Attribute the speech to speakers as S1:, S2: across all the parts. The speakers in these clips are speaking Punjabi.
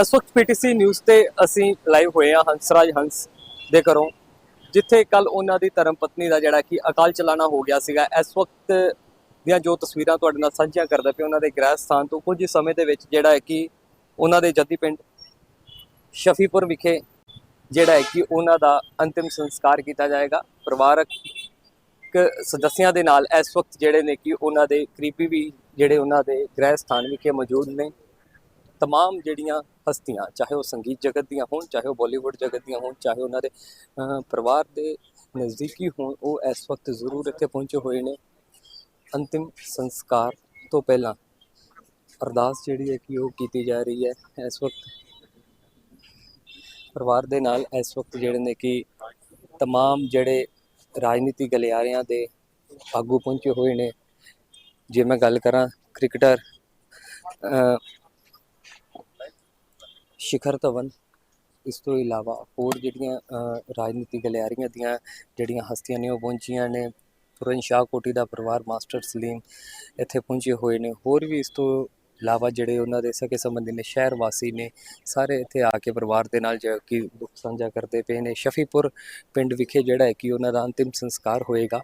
S1: ਇਸ ਵਕਤ ਪੀਟੀਸੀ ਨਿਊਜ਼ ਤੇ ਅਸੀਂ ਲਾਈਵ ਹੋਏ ਹਾਂ ਹੰਸਰਾਜ ਹੰਸ ਦੇ ਘਰੋਂ, ਜਿੱਥੇ ਕੱਲ ਉਹਨਾਂ ਦੀ ਧਰਮ ਪਤਨੀ ਦਾ ਜਿਹੜਾ ਕਿ ਅਕਾਲ ਚਲਾਣਾ ਹੋ ਗਿਆ ਸੀਗਾ। ਇਸ ਵਕਤ ਦੀਆਂ ਜੋ ਤਸਵੀਰਾਂ ਤੁਹਾਡੇ ਨਾਲ ਸਾਂਝੀਆਂ ਕਰਦਾ ਪਿਆ ਉਹਨਾਂ ਦੇ ਗ੍ਰਹਿ ਸਥਾਨ ਤੋਂ ਕੁਝ ਸਮੇਂ ਦੇ ਵਿੱਚ ਜਿਹੜਾ ਹੈ ਕਿ ਉਹਨਾਂ ਦੇ ਜੱਦੀ ਪਿੰਡ ਸ਼ਫੀਪੁਰ ਵਿਖੇ ਜਿਹੜਾ ਹੈ ਕਿ ਉਹਨਾਂ ਦਾ ਅੰਤਿਮ ਸੰਸਕਾਰ ਕੀਤਾ ਜਾਏਗਾ। ਪਰਿਵਾਰਕ ਸਦੱਸਿਆਂ ਦੇ ਨਾਲ ਇਸ ਵਕਤ ਜਿਹੜੇ ਨੇ ਕਿ ਉਹਨਾਂ ਦੇ ਕਰੀਬੀ ਵੀ ਜਿਹੜੇ ਉਹਨਾਂ ਦੇ ਗ੍ਰਹਿ ਸਥਾਨ ਵਿਖੇ ਮੌਜੂਦ ਨੇ। ਤਮਾਮ ਜਿਹੜੀਆਂ ਹਸਤੀਆਂ ਚਾਹੇ ਉਹ ਸੰਗੀਤ ਜਗਤ ਦੀਆਂ ਹੋਣ ਚਾਹੇ ਉਹ ਬਾਲੀਵੁੱਡ ਜਗਤ ਦੀਆਂ ਹੋਣ ਚਾਹੇ ਉਹਨਾਂ ਦੇ ਅਹ, ਪਰਿਵਾਰ ਦੇ ਨਜ਼ਦੀਕੀ ਹੋਣ ਉਹ ਇਸ ਵਕਤ ਜ਼ਰੂਰ ਇੱਥੇ ਪਹੁੰਚੇ ਹੋਏ ਨੇ ਅੰਤਿਮ ਸੰਸਕਾਰ ਤੋਂ ਪਹਿਲਾਂ ਅਰਦਾਸ ਜਿਹੜੀ ਹੈ ਕਿ ਉਹ ਕੀਤੀ ਜਾ ਰਹੀ ਹੈ ਇਸ ਵਕਤ ਪਰਿਵਾਰ ਦੇ ਨਾਲ ਇਸ ਵਕਤ ਜਿਹੜੇ ਨੇ ਕਿ तमाम ਜਿਹੜੇ ਰਾਜਨੀਤੀ ਗਲਿਆਰਿਆਂ ਦੇ ਆਗੂ ਪਹੁੰਚੇ ਹੋਏ ਨੇ ਜੇ ਮੈਂ ਗੱਲ ਕਰਾਂ ਕ੍ਰਿਕਟਰ ਅਹ, ਸ਼ਿਖਰ ਧਵਨ। ਇਸ ਤੋਂ ਇਲਾਵਾ ਹੋਰ ਜਿਹੜੀਆਂ ਅਹ, ਰਾਜਨੀਤੀ ਗਲਿਆਰੀਆਂ ਦੀਆਂ ਜਿਹੜੀਆਂ ਹਸਤੀਆਂ ਨੇ ਉਹ ਪਹੁੰਚੀਆਂ ਨੇ। ਪੁਰਨ ਸ਼ਾਹ ਕੋਟੀ ਦਾ ਪਰਿਵਾਰ ਮਾਸਟਰ ਸਲੀਮ ਇੱਥੇ ਪਹੁੰਚੇ ਹੋਏ ਨੇ। ਹੋਰ ਵੀ ਇਸ ਤੋਂ ਇਲਾਵਾ ਜਿਹੜੇ ਉਹਨਾਂ ਦੇ ਸਕੇ ਸੰਬੰਧੀ ਨੇ ਸ਼ਹਿਰ ਵਾਸੀ ਨੇ ਸਾਰੇ ਇੱਥੇ ਆ ਕੇ ਪਰਿਵਾਰ ਦੇ ਨਾਲ ਜੋ ਕਿ ਦੁੱਖ ਸਾਂਝਾ ਕਰਦੇ ਪਏ ਨੇ। ਸ਼ਫੀਪੁਰ ਪਿੰਡ ਵਿਖੇ ਜਿਹੜਾ ਹੈ ਕਿ ਉਹਨਾਂ ਦਾ ਅੰਤਿਮ ਸੰਸਕਾਰ ਹੋਏਗਾ।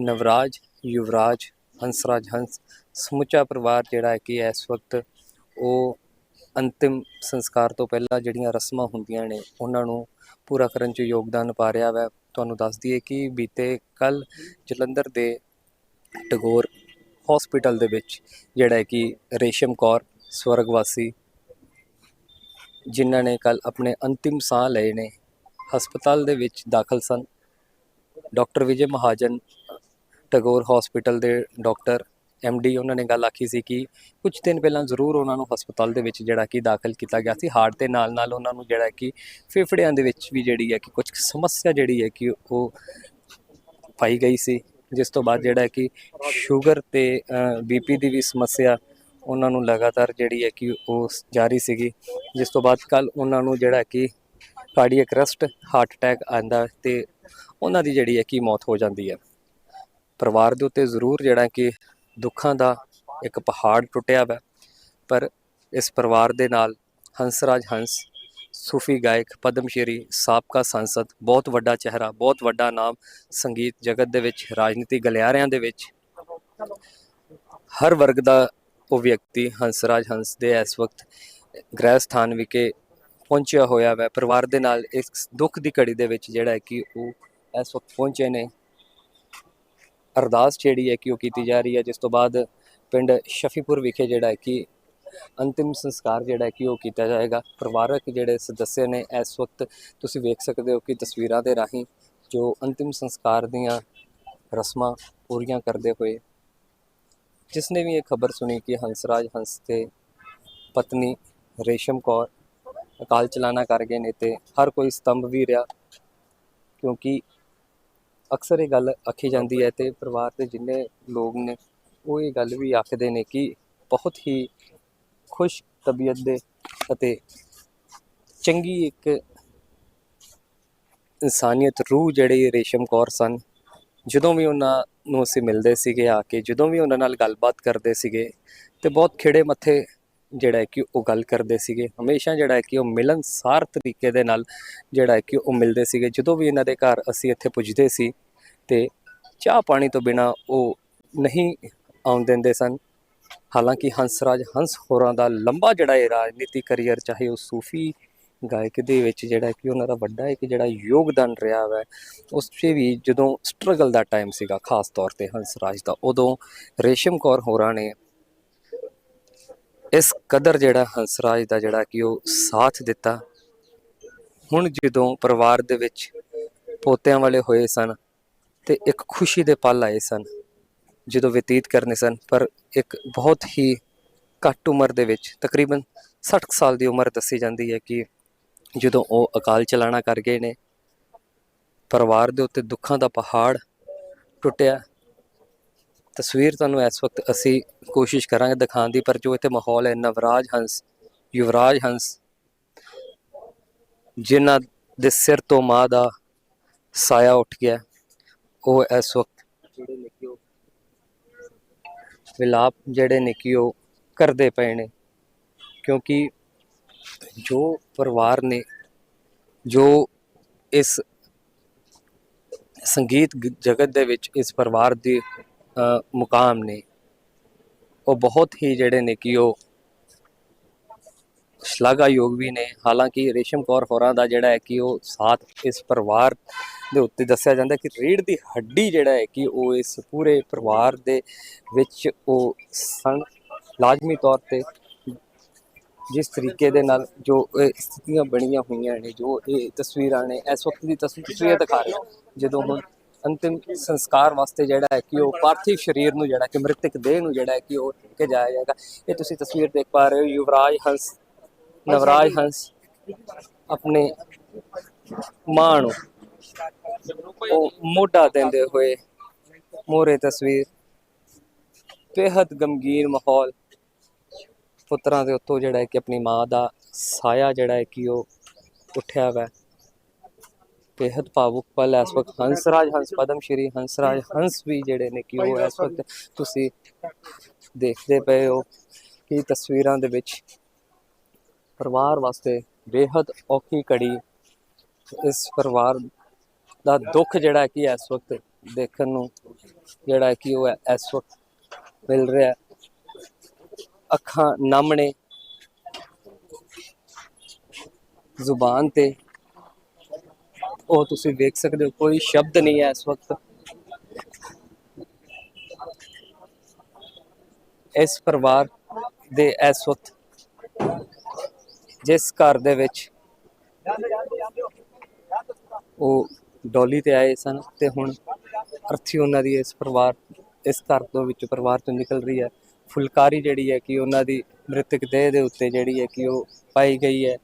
S1: ਨਵਰਾਜ ਯੁਵਰਾਜ ਹੰਸਰਾਜ ਹੰਸ ਸਮੁੱਚਾ ਪਰਿਵਾਰ ਜਿਹੜਾ ਹੈ ਕਿ ਇਸ ਵਕਤ ਉਹ ਅੰਤਿਮ ਸੰਸਕਾਰ ਤੋਂ ਪਹਿਲਾਂ ਜਿਹੜੀਆਂ ਰਸਮਾਂ ਹੁੰਦੀਆਂ ਨੇ, ਉਹਨਾਂ ਨੂੰ ਪੂਰਾ ਕਰਨ 'ਚ ਯੋਗਦਾਨ ਪਾ ਰਿਹਾ ਵੈ। ਤੁਹਾਨੂੰ ਦੱਸ ਦਈਏ ਕਿ ਬੀਤੇ ਕੱਲ ਜਲੰਧਰ ਦੇ ਟਗੋਰ ਹਸਪੀਟਲ ਦੇ ਵਿੱਚ ਜਿਹੜਾ ਹੈ ਕਿ ਰੇਸ਼ਮ ਕੌਰ ਸਵਰਗਵਾਸੀ, ਜਿਨ੍ਹਾਂ ਨੇ ਕੱਲ ਆਪਣੇ ਅੰਤਿਮ ਸਾਹ ਲਏ ਨੇ, ਹਸਪਤਾਲ ਦੇ ਵਿੱਚ ਦਾਖਲ ਸਨ। ਡਾਕਟਰ ਵਿਜੇ ਮਹਾਜਨ, ਟਗੋਰ ਹਸਪੀਟਲ ਦੇ ਡਾਕਟਰ ਡੀ ਉਹਨਾਂ ਨੇ ਗੱਲ ਆਖੀ ਸੀ ਕਿ ਕੁਝ ਦਿਨ ਪਹਿਲਾਂ ਜ਼ਰੂਰ ਉਹਨਾਂ ਨੂੰ ਹਸਪਤਾਲ ਦੇ ਵਿੱਚ ਜਿਹੜਾ ਕਿ ਦਾਖਲ ਕੀਤਾ ਗਿਆ ਸੀ। ਹਾਰਟ ਦੇ ਨਾਲ ਨਾਲ ਉਹਨਾਂ ਨੂੰ ਜਿਹੜਾ ਕਿ ਫੇਫੜਿਆਂ ਦੇ ਵਿੱਚ ਵੀ ਜਿਹੜੀ ਹੈ ਕਿ ਕੁਝ ਸਮੱਸਿਆ ਜਿਹੜੀ ਹੈ ਕਿ ਉਹ ਪਾਈ ਗਈ ਸੀ, ਜਿਸ ਤੋਂ ਬਾਅਦ ਜਿਹੜਾ ਕਿ ਸ਼ੂਗਰ ਤੇ ਬੀਪੀ ਦੀ ਵੀ ਸਮੱਸਿਆ ਉਹਨਾਂ ਨੂੰ ਲਗਾਤਾਰ ਜਿਹੜੀ ਹੈ ਕਿ ਉਹ ਜਾਰੀ ਸੀਗੀ। ਜਿਸ ਤੋਂ ਬਾਅਦ ਕੱਲ ਉਹਨਾਂ ਨੂੰ ਜਿਹੜਾ ਕਿ ਕਾਰਡੀਅਕ ਅਰੈਸਟ ਹਾਰਟ ਅਟੈਕ ਆਂਦਾ ਤੇ ਉਹਨਾਂ ਦੀ ਜਿਹੜੀ ਹੈ ਕਿ ਮੌਤ ਹੋ ਜਾਂਦੀ ਹੈ। ਪਰਿਵਾਰ ਦੇ ਉੱਤੇ ਜ਼ਰੂਰ ਜਿਹੜਾ ਕਿ ਦੁੱਖਾਂ ਦਾ ਇੱਕ ਪਹਾੜ ਟੁੱਟਿਆ ਵਾ। ਪਰ ਇਸ ਪਰਿਵਾਰ ਦੇ ਨਾਲ ਹੰਸਰਾਜ ਹੰਸ, ਸੂਫੀ ਗਾਇਕ ਪਦਮ ਸ਼੍ਰੀ ਸਾਬਕਾ ਸੰਸਦ, ਬਹੁਤ ਵੱਡਾ ਚਿਹਰਾ, ਬਹੁਤ ਵੱਡਾ ਨਾਮ ਸੰਗੀਤ ਜਗਤ ਦੇ ਵਿੱਚ, ਰਾਜਨੀਤੀ ਗਲਿਆਰਿਆਂ ਦੇ ਵਿੱਚ। ਹਰ ਵਰਗ ਦਾ ਉਹ ਵਿਅਕਤੀ ਹੰਸਰਾਜ ਹੰਸ ਦੇ ਇਸ ਵਕਤ ਗ੍ਰਹਿ ਸਥਾਨ ਵਿਖੇ ਪਹੁੰਚਿਆ ਹੋਇਆ ਹੈ ਪਰਿਵਾਰ ਦੇ ਨਾਲ ਇਸ ਦੁੱਖ ਦੀ ਘੜੀ ਦੇ ਵਿੱਚ ਜਿਹੜਾ ਹੈ ਕਿ ਉਹ ਇਸ ਵਕਤ ਪਹੁੰਚੇ ਨੇ। ਅਰਦਾਸ ਜਿਹੜੀ ਹੈ ਕਿ ਉਹ ਕੀਤੀ ਜਾ ਰਹੀ ਹੈ, ਜਿਸ ਤੋਂ ਬਾਅਦ ਪਿੰਡ ਸ਼ਫੀਪੁਰ ਵਿਖੇ ਜਿਹੜਾ ਹੈ ਕਿ ਅੰਤਿਮ ਸੰਸਕਾਰ ਜਿਹੜਾ ਕਿ ਉਹ ਕੀਤਾ ਜਾਏਗਾ। ਪਰਿਵਾਰਕ ਜਿਹੜੇ ਸਦੱਸਿਆ ਨੇ, ਇਸ ਵਕਤ ਤੁਸੀਂ ਵੇਖ ਸਕਦੇ ਹੋ ਕਿ ਤਸਵੀਰਾਂ ਦੇ ਰਾਹੀਂ ਜੋ ਅੰਤਿਮ ਸੰਸਕਾਰ ਦੀਆਂ ਰਸਮਾਂ ਪੂਰੀਆਂ ਕਰਦੇ ਹੋਏ ਜਿਸ ਨੇ ਵੀ ਇਹ ਖਬਰ ਸੁਣੀ ਕਿ ਹੰਸਰਾਜ ਹੰਸ ਤੇ ਪਤਨੀ ਰੇਸ਼ਮ ਕੌਰ ਅਕਾਲ ਚਲਾਣਾ ਕਰ ਗਏ ਨੇ ਤੇ ਹਰ ਕੋਈ ਸਤੰਭ ਵੀ ਰਿਹਾ, ਕਿਉਂਕਿ ਅਕਸਰ ਇਹ ਗੱਲ ਆਖੀ ਜਾਂਦੀ ਹੈ ਤੇ ਪਰਿਵਾਰ ਦੇ ਜਿੰਨੇ ਲੋਕ ਨੇ ਉਹ ਇਹ ਗੱਲ ਵੀ ਆਖਦੇ ਨੇ ਕਿ ਬਹੁਤ ਹੀ ਖੁਸ਼ ਤਬੀਅਤ ਦੇ ਅਤੇ ਚੰਗੀ ਇੱਕ ਇਨਸਾਨੀਅਤ ਰੂਹ ਜਿਹੜੀ ਰੇਸ਼ਮ ਕੌਰ ਸਨ ਜਦੋਂ ਵੀ ਉਹਨਾਂ ਨੂੰ ਅਸੀਂ ਮਿਲਦੇ ਸੀਗੇ ਆ ਕੇ ਜਦੋਂ ਵੀ ਉਹਨਾਂ ਨਾਲ ਗੱਲਬਾਤ ਕਰਦੇ ਸੀਗੇ ਤੇ ਬਹੁਤ ਖਿੜੇ ਮੱਥੇ ਜਿਹੜਾ ਹੈ ਕਿ ਉਹ ਗੱਲ ਕਰਦੇ ਸੀਗੇ। ਹਮੇਸ਼ਾ ਜਿਹੜਾ ਕਿ ਉਹ ਮਿਲਨਸਾਰ ਤਰੀਕੇ ਦੇ ਨਾਲ ਜਿਹੜਾ ਹੈ ਕਿ ਉਹ ਮਿਲਦੇ ਸੀਗੇ। ਜਦੋਂ ਵੀ ਇਹਨਾਂ ਦੇ ਘਰ ਅਸੀਂ ਇੱਥੇ ਪੁੱਜਦੇ ਸੀ ਤੇ ਚਾਹ ਪਾਣੀ ਤੋਂ ਬਿਨਾ ਉਹ ਨਹੀਂ ਆਉਣ ਦਿੰਦੇ ਸਨ। ਹਾਲਾਂਕਿ ਹੰਸਰਾਜ ਹੰਸ ਹੋਰਾਂ ਦਾ ਲੰਬਾ ਜਿਹੜਾ ਇਹ ਰਾਜਨੀਤੀ ਕੈਰੀਅਰ ਚਾਹੇ ਉਹ ਸੂਫੀ ਗਾਇਕ ਦੇ ਵਿੱਚ ਜਿਹੜਾ ਕਿ ਉਹਨਾਂ ਦਾ ਵੱਡਾ ਇੱਕ ਜਿਹੜਾ ਯੋਗਦਾਨ ਰਿਹਾ ਹੈ ਉਸ 'ਚ ਵੀ ਜਦੋਂ ਸਟਰਗਲ ਦਾ ਟਾਈਮ ਸੀਗਾ, ਖਾਸ ਤੌਰ ਤੇ ਹੰਸਰਾਜ ਦਾ, ਉਦੋਂ ਰੇਸ਼ਮ ਕੌਰ ਹੋਰਾਂ ਨੇ ਇਸ ਕਦਰ ਜਿਹੜਾ ਹੰਸਰਾਜ ਦਾ ਜਿਹੜਾ ਕਿ ਉਹ ਸਾਥ ਦਿੱਤਾ, ਹੁਣ ਜਦੋਂ ਪਰਿਵਾਰ ਦੇ ਵਿੱਚ ਪੋਤਿਆਂ ਵਾਲੇ ਹੋਏ ਸਨ ਤੇ ਇੱਕ ਖੁਸ਼ੀ ਦੇ ਪਲ ਆਏ ਸਨ, ਜਦੋਂ ਬਤੀਤ ਕਰਨੇ ਸਨ, ਪਰ ਇੱਕ ਬਹੁਤ ਹੀ ਘੱਟ ਉਮਰ ਦੇ ਵਿੱਚ, ਤਕਰੀਬਨ 60 ਕੁ ਸਾਲ ਦੀ ਉਮਰ ਦੱਸੀ ਜਾਂਦੀ ਹੈ ਕਿ ਜਦੋਂ ਉਹ ਅਕਾਲ ਚਲਾਣਾ ਕਰ ਗਏ ਨੇ, ਪਰਿਵਾਰ ਦੇ ਉੱਤੇ ਦੁੱਖਾਂ ਦਾ ਪਹਾੜ ਟੁੱਟਿਆ ਤਸਵੀਰ ਤੁਹਾਨੂੰ ਇਸ ਵਕਤ ਅਸੀਂ ਕੋਸ਼ਿਸ਼ ਕਰਾਂਗੇ ਦਿਖਾਉਣ ਦੀ, ਪਰ ਜੋ ਇੱਥੇ ਮਾਹੌਲ ਹੈ, ਨਵਰਾਜ ਹੰਸ, ਯੁਵਰਾਜ ਹੰਸ, ਜਿਨ੍ਹਾਂ ਦੇ ਸਿਰ ਤੋਂ ਮਾਂ ਦਾ ਸਾਇਆ ਉੱਠ ਗਿਆ, ਉਹ ਇਸ ਵਕਤ ਜਿਹੜੇ ਨੇ ਕਿ ਉਹ ਵਿਲਾਪ ਜਿਹੜੇ ਨੇ ਕਿ ਉਹ ਕਰਦੇ ਪਏ ਨੇ, ਕਿਉਂਕਿ ਜੋ ਪਰਿਵਾਰ ਨੇ, ਜੋ ਇਸ ਸੰਗੀਤ ਜਗਤ ਦੇ ਵਿੱਚ ਇਸ ਪਰਿਵਾਰ ਦੀ ਮੁਕਾਮ ਨੇ। ਉਹ ਬਹੁਤ ਹੀ ਜਿਹੜੇ ਨੇ ਕਿ ਉਹ ਸ਼ਲਾਘਾਯੋਗ ਵੀ ਨੇ। ਹਾਲਾਂਕਿ ਰੇਸ਼ਮ ਕੌਰ ਹੋਰਾਂ ਦਾ ਜਿਹੜਾ ਹੈ ਕਿ ਉਹ ਸਾਥ ਇਸ ਪਰਿਵਾਰ ਦੇ ਉੱਤੇ ਦੱਸਿਆ ਜਾਂਦਾ ਕਿ ਰੀੜ ਦੀ ਹੱਡੀ ਜਿਹੜਾ ਹੈ ਕਿ ਉਹ ਇਸ ਪੂਰੇ ਪਰਿਵਾਰ ਦੇ ਵਿੱਚ ਉਹ ਸਨ ਲਾਜ਼ਮੀ ਤੌਰ ਤੇ ਜਿਸ ਤਰੀਕੇ ਦੇ ਨਾਲ ਜੋ ਸਥਿਤੀਆਂ ਬਣੀਆਂ ਹੋਈਆਂ ਨੇ, ਜੋ ਇਹ ਤਸਵੀਰਾਂ ਨੇ, ਇਸ ਵਕਤ ਦੀ ਤਸਵੀਰ ਤਸਵੀਰ ਦਿਖਾ ਰਹੇ ਜਦੋਂ ਹੁਣ ਅੰਤਿਮ ਸੰਸਕਾਰ ਵਾਸਤੇ ਜਿਹੜਾ ਹੈ ਕਿ ਉਹ ਪਾਰਥਿਵ ਸਰੀਰ ਨੂੰ ਜਿਹੜਾ ਕਿ ਮ੍ਰਿਤਕ ਦੇਹ ਨੂੰ ਜਿਹੜਾ ਹੈ ਕਿ ਉਹ ਕੇ ਜਾਇਆ ਜਾਏਗਾ। ਇਹ ਤੁਸੀਂ ਤਸਵੀਰ ਦੇਖ ਪਾ ਰਹੇ ਹੋ, ਯੁਵਰਾਜ ਹੰਸ, ਨਵਰਾਜ ਹੰਸ ਆਪਣੇ ਮਾਂ ਨੂੰ ਉਹ ਮੋਢਾ ਦਿੰਦੇ ਹੋਏ ਮੋਰੇ ਤਸਵੀਰ। ਬੇਹੱਦ ਗਮਗੀਨ ਮਾਹੌਲ। ਪੁੱਤਰਾਂ ਦੇ ਉੱਤੋਂ ਜਿਹੜਾ ਹੈ ਕਿ ਆਪਣੀ ਮਾਂ ਦਾ ਸਾਇਆ ਜਿਹੜਾ ਹੈ ਕਿ ਉਹ ਉੱਠਿਆ ਵਾ। ਬੇਹੱਦ ਭਾਵੁਕ ਪਲ ਹੈ। ਇਸ ਵਕਤ ਹੰਸਰਾਜ, ਹੰਸ ਪਦਮ ਸ਼੍ਰੀ ਹੰਸਰਾਜ, ਹੰਸ ਵੀ ਜਿਹੜੇ ਨੇ ਕਿ ਉਹ ਇਸ ਵਕਤ ਤੁਸੀਂ ਦੇਖਦੇ ਪਏ ਹੋ ਕਿ ਤਸਵੀਰਾਂ ਦੇ ਵਿੱਚ ਪਰਿਵਾਰ ਵਾਸਤੇ ਬੇਹੱਦ ਔਖੀ ਘੜੀ ਇਸ ਪਰਿਵਾਰ ਦਾ ਦੁੱਖ ਜਿਹੜਾ ਕਿ ਇਸ ਵਕਤ ਦੇਖਣ ਨੂੰ ਜਿਹੜਾ ਕਿ ਉਹ ਇਸ ਵਕਤ ਮਿਲ ਰਿਹਾ ਅੱਖਾਂ ਨਾਮਣੇ ਜ਼ੁਬਾਨ ਤੇ ਉਹ ਤੁਸੀਂ ਵੇਖ ਸਕਦੇ ਹੋ, ਕੋਈ ਸ਼ਬਦ ਨਹੀਂ ਹੈ ਇਸ ਵਕਤ। ਇਸ ਪਰਿਵਾਰ ਦੇ ਇਸ ਵਕਤ, ਜਿਸ ਘਰ ਦੇ ਵਿੱਚ ਉਹ ਡੋਲੀ ਤੇ ਆਏ ਸਨ ਤੇ ਹੁਣ ਅਰਥੀ ਉਹਨਾਂ ਦੀ ਇਸ ਪਰਿਵਾਰ, ਇਸ ਘਰ ਤੋਂ ਵਿੱਚ ਪਰਿਵਾਰ ਤੋਂ ਨਿਕਲ ਰਹੀ ਹੈ। ਫੁਲਕਾਰੀ ਜਿਹੜੀ ਹੈ ਕਿ ਉਹਨਾਂ ਦੀ ਮ੍ਰਿਤਕ ਦੇਹ ਦੇ ਉੱਤੇ ਜਿਹੜੀ ਹੈ ਕਿ ਉਹ ਪਾਈ ਗਈ ਹੈ।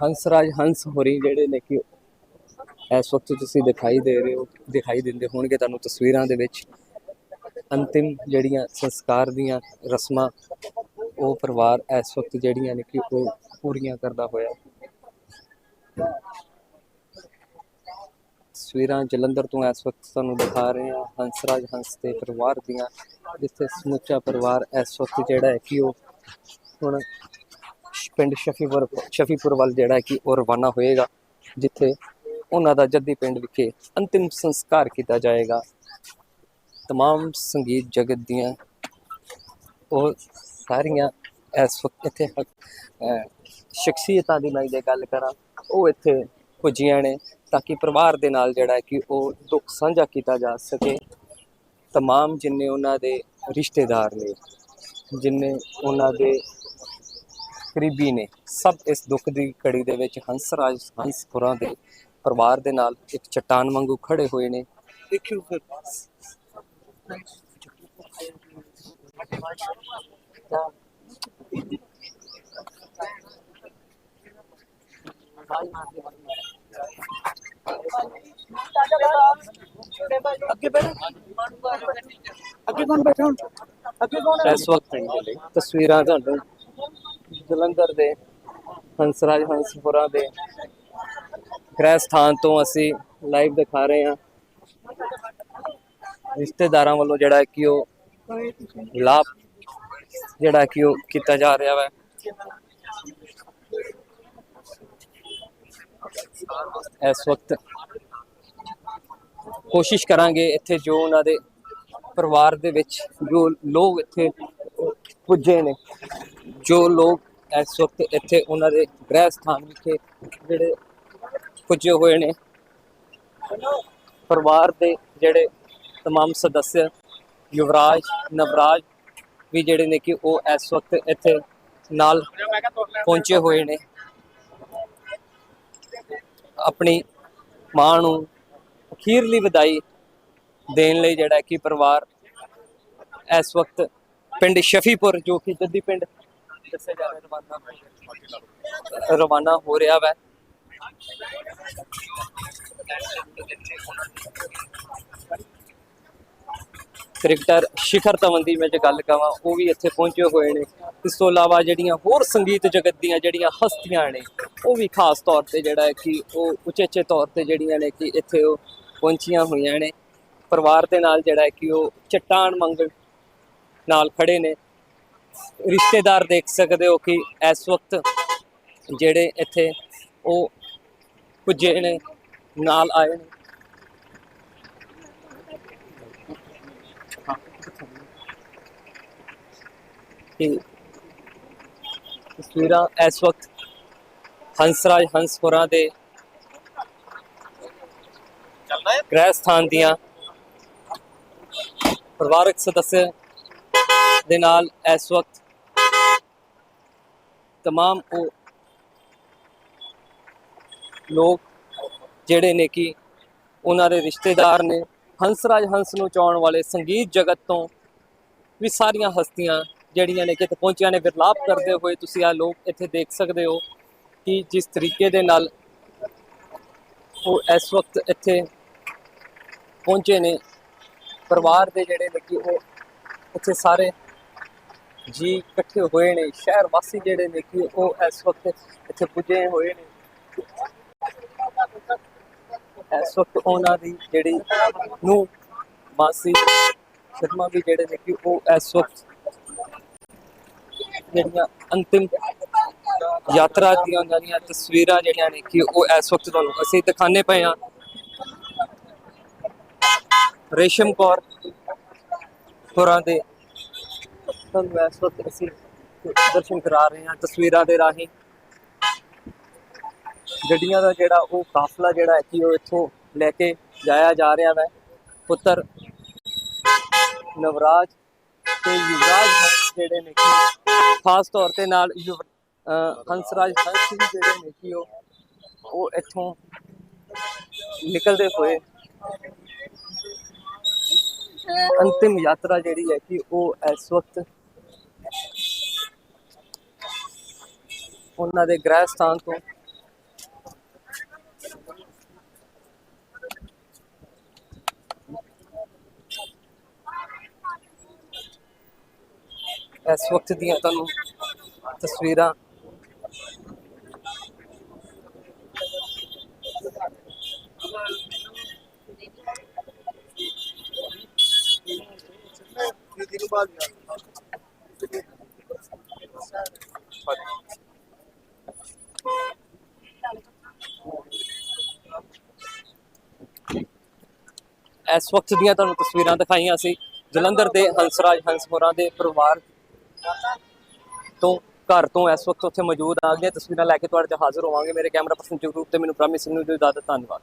S1: ਹੰਸਰਾਜ ਹੰਸ ਹੋਰੀ ਜਿਹੜੇ ਨੇ ਕਿ ਇਸ ਵਕਤ ਤੁਸੀਂ ਦਿਖਾਈ ਦੇ ਰਹੇ ਹੋ, ਦਿਖਾਈ ਦਿੰਦੇ ਹੋਣਗੇ ਤੁਹਾਨੂੰ ਤਸਵੀਰਾਂ ਦੇ ਵਿੱਚ। ਅੰਤਿਮ ਜਿਹੜੀਆਂ ਸੰਸਕਾਰ ਦੀਆਂ ਰਸਮਾਂ, ਉਹ ਪਰਿਵਾਰ ਇਸ ਵਕਤ ਜਿਹੜੀਆਂ ਨੇ ਕਿ ਉਹ ਪੂਰੀਆਂ ਕਰਦਾ ਹੋਇਆ। ਤਸਵੀਰਾਂ ਜਲੰਧਰ ਤੋਂ ਇਸ ਵਕਤ ਤੁਹਾਨੂੰ ਦਿਖਾ ਰਹੇ ਹਾਂ ਹੰਸਰਾਜ ਹੰਸ ਦੇ ਪਰਿਵਾਰ ਦੀਆਂ, ਜਿੱਥੇ ਸਮੁੱਚਾ ਪਰਿਵਾਰ ਇਸ ਵਕਤ ਜਿਹੜਾ ਹੈ ਕਿ ਉਹ ਹੁਣ ਪਿੰਡ ਸ਼ਫੀਪੁਰ ਸ਼ਫੀਪੁਰ ਵੱਲ ਜਿਹੜਾ ਹੈ ਕਿ ਉਹ ਰਵਾਨਾ ਹੋਏਗਾ ਜਿੱਥੇ ਉਹਨਾਂ ਦਾ ਜੱਦੀ ਪਿੰਡ ਵਿਖੇ ਅੰਤਿਮ ਸੰਸਕਾਰ ਕੀਤਾ ਜਾਏਗਾ तमाम ਸੰਗੀਤ ਜਗਤ ਦੀਆਂ ਉਹ ਸਾਰੀਆਂ ਇਸ ਵਕਤ ਇੱਥੇ ਹ- ਅਹ ਸ਼ਖਸੀਅਤਾਂ ਦੀ ਮੈਂ ਜੇ ਗੱਲ ਕਰਾਂ ਉਹ ਇੱਥੇ ਪੁੱਜੀਆਂ ਨੇ ਤਾਂ ਕਿ ਪਰਿਵਾਰ ਦੇ ਨਾਲ ਜਿਹੜਾ ਹੈ ਕਿ ਉਹ ਦੁੱਖ ਸਾਂਝਾ ਕੀਤਾ ਜਾ ਸਕੇ तमाम ਜਿੰਨੇ ਉਹਨਾਂ ਦੇ ਰਿਸ਼ਤੇਦਾਰ ਨੇ ਜਿੰਨੇ ਉਹਨਾਂ ਦੇ ਕਰੀਬੀ ਨੇ। ਸਭ ਇਸ ਦੁੱਖ ਦੀ ਘੜੀ ਦੇ ਵਿੱਚ ਹੰਸਰਾਜ ਹੰਸਪੁਰਾਂ ਦੇ ਪਰਿਵਾਰ ਦੇ ਨਾਲ ਇੱਕ ਚਟਾਨ ਵਾਂਗੂ ਖੜੇ ਹੋਏ ਨੇ। ਦੇਖਿਓ ਫਿਰ।
S2: ਅੱਗੇ ਬੈਠੋ ਅੱਗੇ ਕੌਣ ਬੈਠਾ ਹੁਣ? ਅੱਗੇ ਕੌਣ ਹੈ
S1: ਇਸ ਵਕਤ ਤਸਵੀਰਾਂ ਤੁਹਾਨੂੰ ਜਲੰਧਰ ਦੇ, ਹੰਸਰਾਜ ਹੰਸਪੁਰਾ ਦੇ, ਗ੍ਰਹਿ ਸਥਾਨ ਤੋਂ ਅਸੀਂ ਲਾਈਵ ਦਿਖਾ ਰਹੇ ਹਾਂ। ਰਿਸ਼ਤੇਦਾਰਾਂ ਵੱਲੋਂ ਜਿਹੜਾ ਕਿ ਉਹ ਲਾਭ ਜਿਹੜਾ ਕਿ ਉਹ ਕੀਤਾ ਜਾ ਰਿਹਾ ਹੈ ਇਸ ਵਕਤ ਕੋਸ਼ਿਸ਼ ਕਰਾਂਗੇ ਇੱਥੇ ਜੋ ਉਹਨਾਂ ਦੇ ਪਰਿਵਾਰ ਦੇ ਵਿੱਚ ਜੋ ਲੋਕ ਇੱਥੇ ਪੁੱਜੇ ਨੇ। ਜੋ ਲੋਕ ਇਸ ਵਕਤ ਇੱਥੇ ਉਹਨਾਂ ਦੇ ਗ੍ਰਹਿ ਸਥਾਨ ਵਿਖੇ ਜਿਹੜੇ ਪੁੱਜੇ ਹੋਏ ਨੇ ਪਰਿਵਾਰ ਦੇ ਜਿਹੜੇ तमाम ਸਦੱਸਿਆ ਯੁਵਰਾਜ ਨਵਰਾਜ ਵੀ ਜਿਹੜੇ ਨੇ ਕਿ ਉਹ ਇਸ ਵਕਤ ਇੱਥੇ ਨਾਲ ਪਹੁੰਚੇ ਹੋਏ ਨੇ ਆਪਣੀ ਮਾਂ ਨੂੰ ਅਖੀਰਲੀ ਵਿਦਾਈ ਦੇਣ ਲਈ ਜਿਹੜਾ ਕਿ ਪਰਿਵਾਰ ਇਸ ਵਕਤ ਪਿੰਡ ਸ਼ਫੀਪੁਰ ਜੋ ਕਿ ਜੱਦੀ ਪਿੰਡ ਦੱਸਿਆ ਜਾ ਰਿਹਾ ਰਵਾਨਾ ਹੋ- ਰਵਾਨਾ ਹੋ ਰਿਹਾ ਵੈ। ਕ੍ਰਿਕਟਰ ਸ਼ਿਖਰ ਧਵਨ ਦੀ ਮੈਂ ਜੇ ਗੱਲ ਕਰਾਂ ਉਹ ਵੀ ਇੱਥੇ ਪਹੁੰਚੇ ਹੋਏ ਨੇ। ਇਸ ਤੋਂ ਇਲਾਵਾ ਜਿਹੜੀਆਂ ਹੋਰ ਸੰਗੀਤ ਜਗਤ ਦੀਆਂ ਜਿਹੜੀਆਂ ਹਸਤੀਆਂ ਨੇ, ਉਹ ਵੀ ਖਾਸ ਤੌਰ ਤੇ ਜਿਹੜਾ ਹੈ ਕਿ ਉਹ ਉਚੇਚੇ ਤੌਰ ਤੇ ਜਿਹੜੀਆਂ ਨੇ ਕਿ ਇੱਥੇ ਉਹ ਪਹੁੰਚੀਆਂ ਹੋਈਆਂ ਨੇ। ਪਰਿਵਾਰ ਦੇ ਨਾਲ ਜਿਹੜਾ ਹੈ ਕਿ ਉਹ ਚਟਾਨ ਮੰਗਣ ਨਾਲ ਖੜੇ ਨੇ। ਰਿਸ਼ਤੇਦਾਰ ਦੇਖ ਸਕਦੇ ਹੋ ਕਿ ਇਸ ਵਕਤ ਜਿਹੜੇ ਇੱਥੇ ਉਹ ਪੁੱਜੇ ਨੇ ਨਾਲ ਆਏ ਨੇ। ਕਿ ਤਸਵੀਰਾਂ ਇਸ ਵਕਤ ਹੰਸਰਾਜ ਹੰਸਪੁਰਾ ਦੇ ਗ੍ਰਹਿ ਸਥਾਨ ਦੀਆਂ ਪਰਿਵਾਰਕ ਸਦੱਸਿਆ ਦੇ ਨਾਲ ਇਸ ਵਕਤ तमाम ਉਹ ਲੋਕ ਜਿਹੜੇ ਨੇ ਕਿ ਉਹਨਾਂ ਦੇ ਰਿਸ਼ਤੇਦਾਰ ਨੇ ਹੰਸਰਾਜ ਹੰਸ ਨੂੰ ਚਾਉਣ ਵਾਲੇ ਸੰਗੀਤ ਜਗਤ ਤੋਂ ਵੀ ਸਾਰੀਆਂ ਹਸਤੀਆਂ ਜਿਹੜੀਆਂ ਨੇ ਕਿ ਇੱਥੇ ਪਹੁੰਚੀਆਂ ਨੇ ਵਿਰਲਾਪ ਕਰਦੇ ਹੋਏ ਤੁਸੀਂ ਆ ਲੋਕ ਇੱਥੇ ਦੇਖ ਸਕਦੇ ਹੋ ਕਿ ਜਿਸ ਤਰੀਕੇ ਦੇ ਨਾਲ ਉਹ ਇਸ ਵਕਤ ਇੱਥੇ ਪਹੁੰਚੇ ਨੇ ਪਰਿਵਾਰ ਦੇ ਜਿਹੜੇ ਨੇ ਕਿ ਉਹ ਇੱਥੇ ਸਾਰੇ ਜੀ ਇਕੱਠੇ ਹੋਏ ਨੇ, ਸ਼ਹਿਰ ਵਾਸੀ ਜਿਹੜੇ ਨੇ ਕਿ ਉਹ ਇਸ ਵਕਤ ਇੱਥੇ ਪੁੱਜੇ ਹੋਏ ਨੇ। ਇਸ ਵਕਤ ਉਹਨਾਂ ਦੀ ਜਿਹੜੀ ਨੂੰ ਮਾਸੀ ਸ਼ਰਮਾ ਵੀ ਜਿਹੜੇ ਨੇ ਕਿ ਉਹ ਇਸ ਵਕਤ ਜਿਹੜੀਆਂ ਅੰਤਿਮ ਯਾਤਰਾ ਦੀਆਂ ਉਹਨਾਂ ਦੀਆਂ ਤਸਵੀਰਾਂ ਜਿਹੜੀਆਂ ਨੇ ਕਿ ਉਹ ਇਸ ਵਕਤ ਤੁਹਾਨੂੰ ਅਸੀਂ ਦਿਖਾਣੇ ਪਏ ਹਾਂ। ਰੇਸ਼ਮ ਕੌਰ ਹੋਰਾਂ ਦੇ ਤੁਹਾਨੂੰ ਇਸ ਵਕਤ ਅਸੀਂ ਦਰਸ਼ਨ ਕਰਾ ਰਹੇ ਹਾਂ, ਤਸਵੀਰਾਂ ਦੇ ਰਾਹੀਂ। ਗੱਡੀਆਂ ਦਾ ਜਿਹੜਾ ਉਹ ਕਾਫਲਾ ਜਿਹੜਾ ਹੈ ਕਿ ਉਹ ਇੱਥੋਂ ਲੈ ਕੇ ਜਾਇਆ ਜਾ ਰਿਹਾ ਹੈ। ਪੁੱਤਰ ਨਵਰਾਜ ਤੇ ਯੁਵਰਾਜ ਹੰਸ ਜਿਹੜੇ ਨੇ ਕਿ ਖਾਸ ਤੌਰ ਤੇ ਨਾਲ ਯੁਵ ਹੰਸਰਾਜ ਹੰਸ ਵੀ ਜਿਹੜੇ ਨੇ ਕਿ ਉਹ ਉਹ ਇੱਥੋਂ ਨਿਕਲਦੇ ਹੋਏ ਅੰਤਿਮ ਯਾਤਰਾ ਜਿਹੜੀ ਹੈ ਕਿ ਉਹ ਇਸ ਵਕਤ ਉਹਨਾਂ ਦੇ ਗ੍ਰਹਿ ਸਥਾਨ ਤੋਂ। ਇਸ ਵਕਤ ਦੀਆਂ ਤੁਹਾਨੂੰ ਤਸਵੀਰਾਂ। ਇਸ ਵਕਤ ਦੀਆਂ ਤੁਹਾਨੂੰ ਤਸਵੀਰਾਂ ਦਿਖਾਈਆਂ ਸੀ ਜਲੰਧਰ ਦੇ ਹੰਸਰਾਜ ਹੰਸਪੁਰਾ ਦੇ ਪਰਿਵਾਰ ਤੋਂ, ਘਰ ਤੋਂ ਇਸ ਵਕਤ ਉੱਥੇ ਮੌਜੂਦ ਆ। ਗਏ ਤਸਵੀਰਾਂ ਲੈ ਕੇ ਤੁਹਾਡੇ ਤੇ ਹਾਜ਼ਰ ਹੋਵਾਂਗੇ। ਮੇਰੇ ਕੈਮਰਾ ਪਰਸਨ ਜਗਰੂਪ ਤੇ ਮੈਨੂੰ ਪ੍ਰਾਮਿਸ ਸਿੰਘ ਨੂੰ ਦਿਓ ਇਜਾਜ਼ਤ ਧੰਨਵਾਦ।